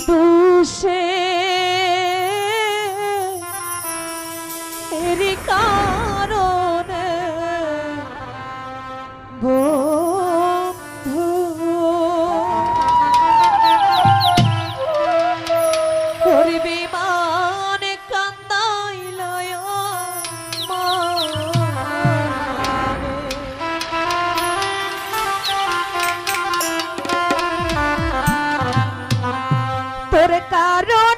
দুষে কারণ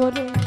করে